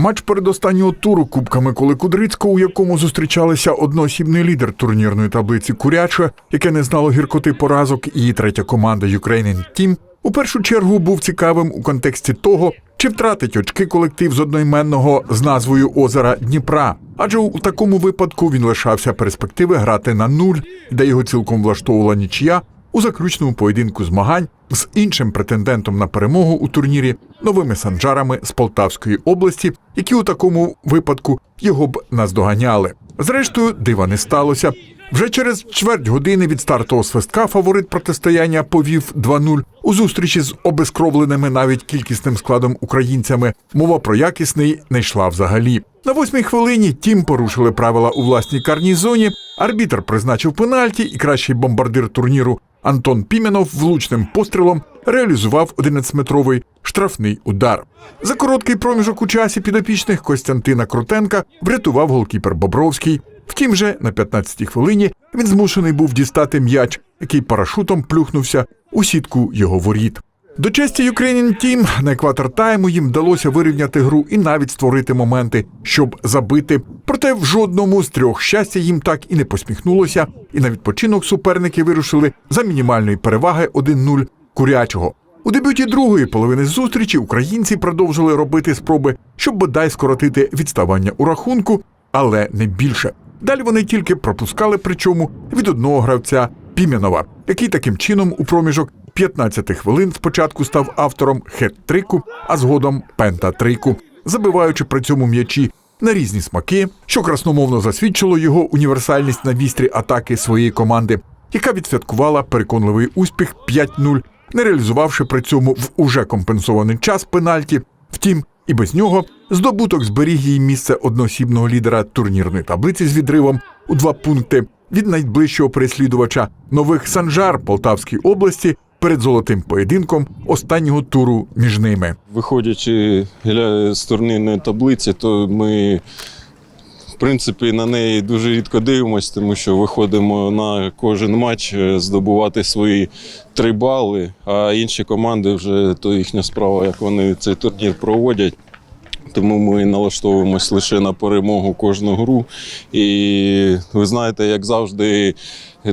Матч передостаннього туру Кубка Миколи Кудрицького, у якому зустрічалися одноосібний лідер турнірної таблиці Куряче, яке не знало гіркоти поразок, і третя команда Ukrainian Team, у першу чергу був цікавим у контексті того, чи втратить очки колектив з одноіменного з назвою озера Дніпра. Адже у такому випадку він лишався перспективи грати на нуль, де його цілком влаштовувала нічия у заключному поєдинку змагань з іншим претендентом на перемогу у турнірі новими санджарами з Полтавської області, які у такому випадку його б наздоганяли. Зрештою, дива не сталося. Вже через чверть години від стартового свистка фаворит протистояння повів 2-0 у зустрічі з обезкровленими навіть кількісним складом українцями. Мова про якісний не йшла взагалі. На восьмій хвилині тім порушили правила у власній карній зоні. Арбітр призначив пенальті, і кращий бомбардир турніру Антон Піменов влучним пострілом реалізував 11-метровий штрафний удар. За короткий проміжок у часі підопічних Костянтина Крутенка врятував голкіпер Бобровський. Втім, же на 15-й хвилині він змушений був дістати м'яч, який парашутом плюхнувся у сітку його воріт. До честі Ukrainian Team на екватор тайму їм вдалося вирівняти гру і навіть створити моменти, щоб забити. Проте в жодному з трьох щастя їм так і не посміхнулося, і на відпочинок суперники вирушили за мінімальної переваги 1-0 курячого. У дебюті другої половини зустрічі українці продовжили робити спроби, щоб бодай скоротити відставання у рахунку, але не більше. Далі вони тільки пропускали, причому від одного гравця Пім'янова, який таким чином у проміжок 15 хвилин спочатку став автором хет-трику, а згодом пента-трику, забиваючи при цьому м'ячі на різні смаки, що красномовно засвідчило його універсальність на вістрі атаки своєї команди, яка відсвяткувала переконливий успіх 5-0, не реалізувавши при цьому в уже компенсований час пенальті. Втім, і без нього здобуток зберіг їй місце одноосібного лідера турнірної таблиці з відривом у два пункти від найближчого переслідувача нових Санжар Полтавської області перед золотим поєдинком останнього туру між ними. Виходячи з турнірної таблиці, то ми, в принципі, на неї дуже рідко дивимося, тому що виходимо на кожен матч е, здобувати свої три бали, а інші команди вже то їхня справа, як вони цей турнір проводять. Тому ми налаштовуємось лише на перемогу кожну гру. І ви знаєте, як завжди,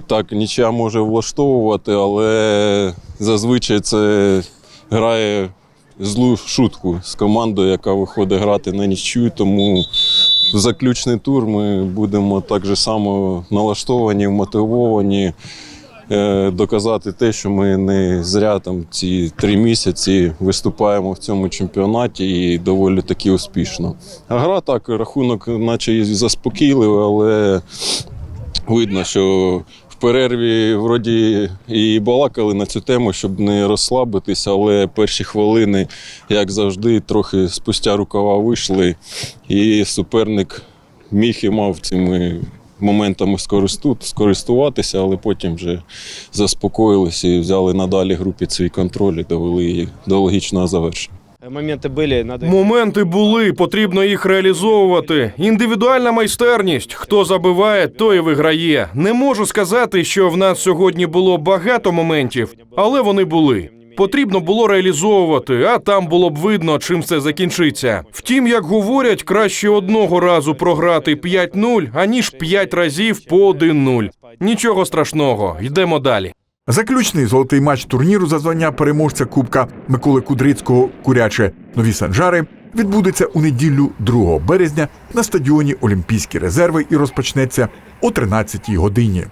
так нічия може влаштовувати, але зазвичай це грає злу шутку з командою, яка виходить грати на нічю. Тому в заключний тур ми будемо так же само налаштовані, мотивовані. Е, Доказати те, що ми не зря там ці три місяці виступаємо в цьому чемпіонаті і доволі таки успішно. А гра так, рахунок, наче і заспокійливий, але видно, що в перерві вроді і балакали на цю тему, щоб не розслабитися, але перші хвилини, як завжди, трохи спустя рукава вийшли, і суперник міг і мав цими моментами скористу- скористуватися, але потім вже заспокоїлися і взяли надалі гру під свій контроль і довели її до логічного завершення. Моменти були, надо Моменти були, потрібно їх реалізовувати. Індивідуальна майстерність. Хто забиває, той і виграє. Не можу сказати, що в нас сьогодні було багато моментів, але вони були. Потрібно було реалізовувати, а там було б видно, чим це закінчиться. Втім, як говорять, краще одного разу програти 5-0, аніж 5 разів по 1-0. Нічого страшного, йдемо далі. Заключний золотий матч турніру за звання переможця Кубка Миколи Кудрицького Куряче Нові Санжари відбудеться у неділю 2 березня на стадіоні Олімпійські резерви і розпочнеться о 13 годині.